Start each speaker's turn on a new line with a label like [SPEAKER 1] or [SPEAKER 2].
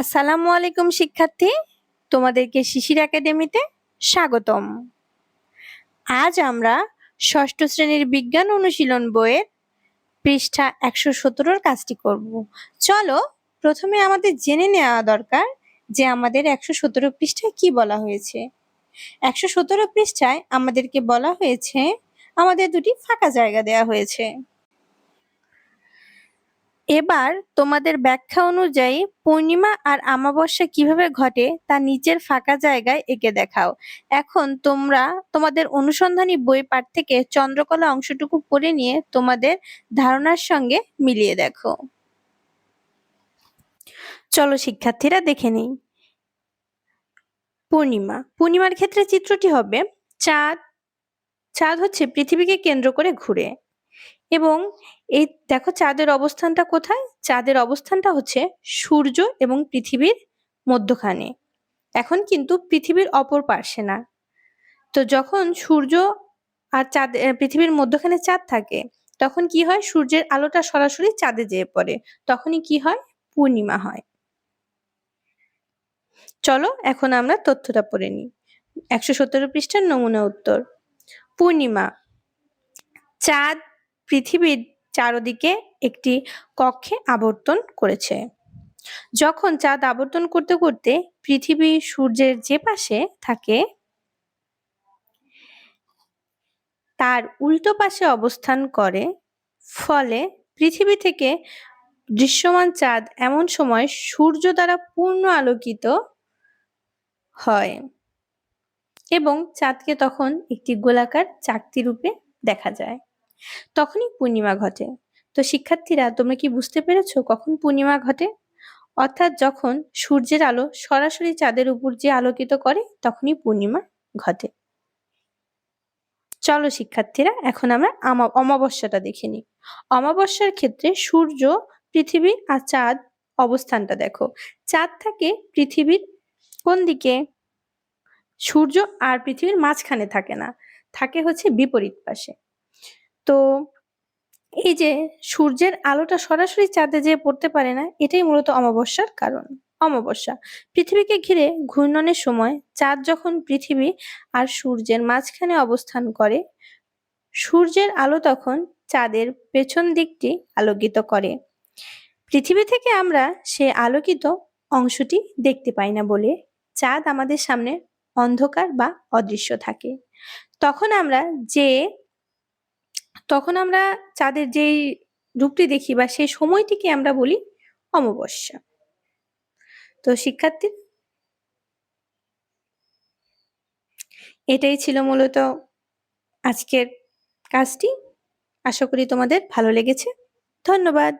[SPEAKER 1] আসসালামু আলাইকুম, শিক্ষার্থী। তোমাদেরকে শিশির একাডেমিতে স্বাগতম। আজ আমরা ষষ্ঠ শ্রেণির বিজ্ঞান অনুশীলন বইয়ের পৃষ্ঠা একশো সতেরোর কাজটি করব। চলো, প্রথমে আমাদের জেনে নেওয়া দরকার যে আমাদের একশো সতেরো পৃষ্ঠায় কি বলা হয়েছে। একশো সতেরো পৃষ্ঠায় আমাদেরকে বলা হয়েছে, আমাদের দুটি ফাঁকা জায়গা দেওয়া হয়েছে। এবার তোমাদের ব্যাখ্যা অনুযায়ী পূর্ণিমা আর আমাবস্যা কীভাবে ঘটে তা নিচের ফাঁকা জায়গায় এঁকে দেখাও। এখন তোমরা তোমাদের অনুসন্ধানী বই পাঠ থেকে চন্দ্রকলা অংশটুকু পড়ে নিয়ে তোমাদের ধারণার সঙ্গে মিলিয়ে দেখো। চলো শিক্ষার্থীরা দেখে নিই। পূর্ণিমা। পূর্ণিমার ক্ষেত্রে চিত্রটি হবে চাঁদ। চাঁদ হচ্ছে পৃথিবীকে কেন্দ্র করে ঘুরে। এবং এই দেখো চাঁদের অবস্থানটা কোথায়? চাঁদের অবস্থানটা হচ্ছে সূর্য এবং পৃথিবীর মধ্যখানে। এখন কিন্তু পৃথিবীর অপর পার্শ্বে না। তো যখন সূর্য আর চাঁদ পৃথিবীর মধ্যখানে চাঁদ থাকে, তখন কি হয়? সূর্যের আলোটা সরাসরি চাঁদে যেয়ে পড়ে। তখনই কি হয়? পূর্ণিমা হয়। চলো এখন আমরা তথ্যটা পড়ে নিই। একশো সতেরো পৃষ্ঠার নমুনা উত্তর। পূর্ণিমা। চাঁদ পৃথিবীর চারদিকে একটি কক্ষে আবর্তন করেছে। যখন চাঁদ আবর্তন করতে করতে পৃথিবী সূর্যের যে পাশে থাকে, তার উল্টো পাশে অবস্থান করে, ফলে পৃথিবী থেকে দৃশ্যমান চাঁদ এমন সময় সূর্য দ্বারা পূর্ণ আলোকিত হয় এবং চাঁদকে তখন একটি গোলাকার চাকতি রূপে দেখা যায়। তখনই পূর্ণিমা ঘটে। তো শিক্ষার্থীরা, তোমরা কি বুঝতে পেরেছ কখন পূর্ণিমা ঘটে? অর্থাৎ যখন সূর্যের আলো সরাসরি চাঁদের উপর যে আলোকিত করে, তখনই পূর্ণিমা ঘটে। চলো শিক্ষার্থীরা, এখন আমরা অমাবস্যাটা দেখে নিই। অমাবস্যার ক্ষেত্রে সূর্য পৃথিবী আর চাঁদ অবস্থানটা দেখো। চাঁদ থাকে পৃথিবীর কোন দিকে? সূর্য আর পৃথিবীর মাঝখানে থাকে না। থাকে হচ্ছে বিপরীত পাশে। তো এই যে সূর্যের আলোটা সরাসরি চাঁদে যেয়ে পড়তে পারে না, এটাই মূলত অমাবস্যার কারণ। অমাবস্যা, পৃথিবীকে ঘিরে ঘূর্ণনের সময় চাঁদ যখন পৃথিবী আর সূর্যের মাঝখানে অবস্থান করে, সূর্যের আলো তখন চাঁদের পেছন দিকটি আলোকিত করে। পৃথিবী থেকে আমরা সে আলোকিত অংশটি দেখতে পাই না বলে চাঁদ আমাদের সামনে অন্ধকার বা অদৃশ্য থাকে। তখন আমরা যে তখন আমরা চাঁদের যেই রূপটি দেখি বা সেই সময়টিকে আমরা বলি অমাবস্যা। তো শিক্ষার্থী, এটাই ছিল মূলত আজকের কাজটি। আশা করি তোমাদের ভালো লেগেছে। ধন্যবাদ।